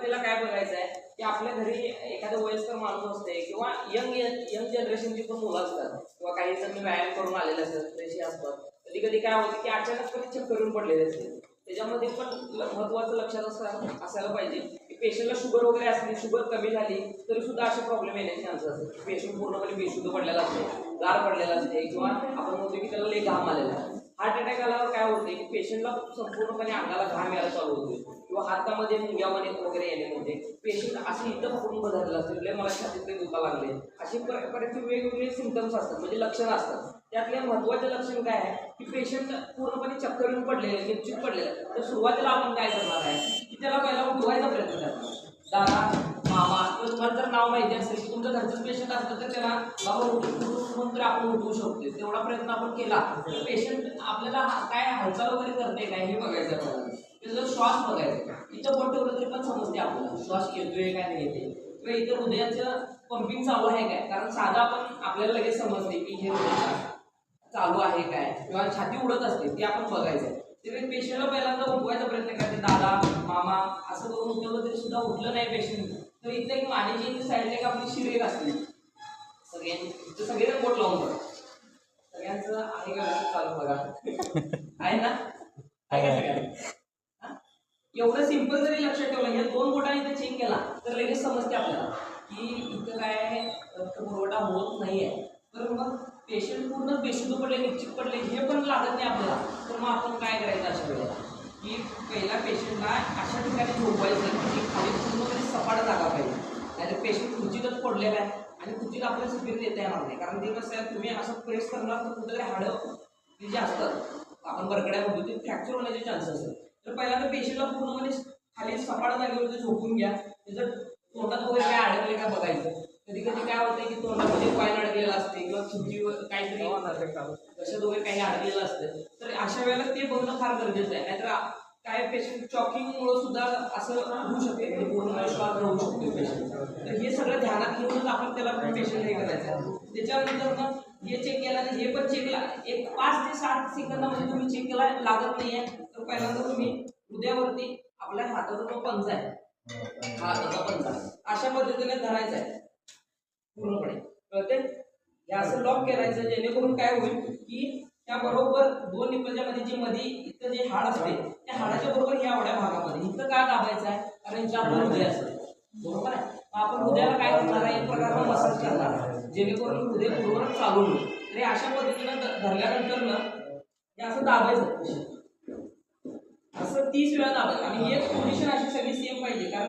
त्याला काय बघायचं आहे की आपल्या घरी एखादा वयस्कर माणूस असते किंवा यंग यंग जनरेशनची पण मुलं असतात किंवा काही जण व्यायाम करून आलेले असतात तशी असतात कधी कधी काय होतं की अचानकपणे चक्कर येऊन पडलेले असते त्याच्यामध्ये पण महत्वाचं महत्त्वाचं लक्षात असं असायला पाहिजे की पेशंटला शुगर वगैरे असली शुगर कमी झाली तरी सुद्धा असे प्रॉब्लेम येण्याचे चान्सेस असतात. पेशंट पूर्णपणे बेशुद्ध पडलेला असते गार पडलेला असते किंवा आपण म्हणतो की त्याला लई घाम आलेला आहे. हार्ट अटॅक आल्यावर काय होते की पेशंटला संपूर्णपणे अंगाला घाम यायला चालू होतो हातामध्ये मुंग्यामध्ये वगैरे येणे होते. पेशंट असे इथं कुटुंब बदललं असते मला छातीतले दुखा लागले. अशी प्रकारचे वेगवेगळे सिमटम्स असतात म्हणजे लक्षणं असतात. त्यातले महत्त्वाचे लक्षण काय आहे की पेशंट पूर्णपणे चक्कर येऊन पडलेले निश्चित पडलेले. तर सुरुवातीला आपण काय करणार आहे की त्याला पहिला उठवायचा प्रयत्न करणार दादा मामा किंवा तुम्हाला जर नाव माहिती असेल की तुमचं घरचं पेशंट असलं तर त्याला बाबा उठून म्हणून तर आपण उठवू शकतो तेवढा प्रयत्न आपण केला. पेशंट आपल्याला काय हालचाल वगैरे करते काय हे बघायचं आहे त्याचा श्वास बघायचा. इथं तरी पण समजते आपल्याला. श्वास येतोय काय नाही येते किंवा इथं हृदयाचं पंपिंग चालू आहे काय? कारण साधा आपण आपल्याला लगेच समजते की हे चालू आहे काय? किंवा छाती उडत असते ते आपण बघायचं. ते पेशंटला पहिल्यांदा उठवायचा प्रयत्न करते दादा मामा असं करून उठवलं तरी सुद्धा उठलं नाही पेशंट तर इथं एक मानेची साईडला एक आपली शिरेक असते. सगळ्यांनी सगळेजण बोट लावून बघा. सगळ्यांचं आहे का? चालू बघा. आहे ना? आहे का? एवढं सिंपल जरी लक्षात ठेवलं या दोन बोटाने जर चेक केला तर लगेच समजते आपल्याला की इथं काय आहे रक्त पुरवठा होत नाही आहे तर मग? पेशंट पूर्ण पेशंट पडले निश्चित पडले हे पण लागत नाही आपल्याला. तर मग आपण काय करायचं अशा वेळेला? की पहिला पेशंटला अशा ठिकाणी झोपवायचं की खाली पूर्णपणे सपाट जागा पाहिजे. नाहीतर पेशंट खुर्चीतच पडलेला आहे आणि खुर्चीत आपल्याला स्पीड देता येणार नाही. कारण ते कसं आहे तुम्ही असं प्रेस करणार तर कुठेतरी हाडं ते जे असतात आपण बरकड्या म्हणतो ते फ्रॅक्चर होण्याचे चान्सेस असतात तर पहिल्यांदा पेशंटला पूर्णपणे खाली सपाट जागेवरती झोपून घ्या. त्याचं तोंडात वगैरे काय अडकले काय बघायचं. कधी कधी काय होतं की तोंडामध्ये पाय अडकलेला असते किंवा खुर्चीवर काहीतरी कशात वगैरे काही अडकलेलं असतं. तर अशा वेळेला ते बघणं फार गरजेचं आहे. नाहीतर काय पेशंट चॉकिंगमुळे सुद्धा असं होऊ शकते. पूर्ण श्वास शकतो पेशंट तर हे सगळं ध्यानात घेऊनच आपण त्याला पेशंट हे करायचं. आहे. त्याच्यानंतर मग हे चेक केला तर हे पण चेक एक पाच ते सात सेकंदामध्ये तुम्ही चेक केला लागत नाहीये. तर पहिल्यांदा हृदयावरती आपल्या हाताचा जो पंजा आहे. हा हाताचा पंजा. अशा पद्धतीने धरायचा आहे. पूर्णपणे. कळते हे असं लॉक करायचं जेणेकरून काय होईल की त्या बरोबर दोन निपलच्या मध्ये जी मध्ये इथं जे हाड असते त्या हाडाच्या बरोबर ह्या एवढ्या भागामध्ये. इथं काय दाबायचं आहे? कारण इथं आपलं हृदय असते. बरोबर आहे? आपण हृदयाला काय करणार आहे? एक प्रकारचा मसाज करणार आहे. जेणेकरून हृदय बरोबर चालू होईल. तर अशा पद्धतीनं धरल्यानंतर ना हे असं दाबायचं. असं तीस वेळा दाबायचं आणि एक पोझिशन अशी सगळी सेम पाहिजे. कारण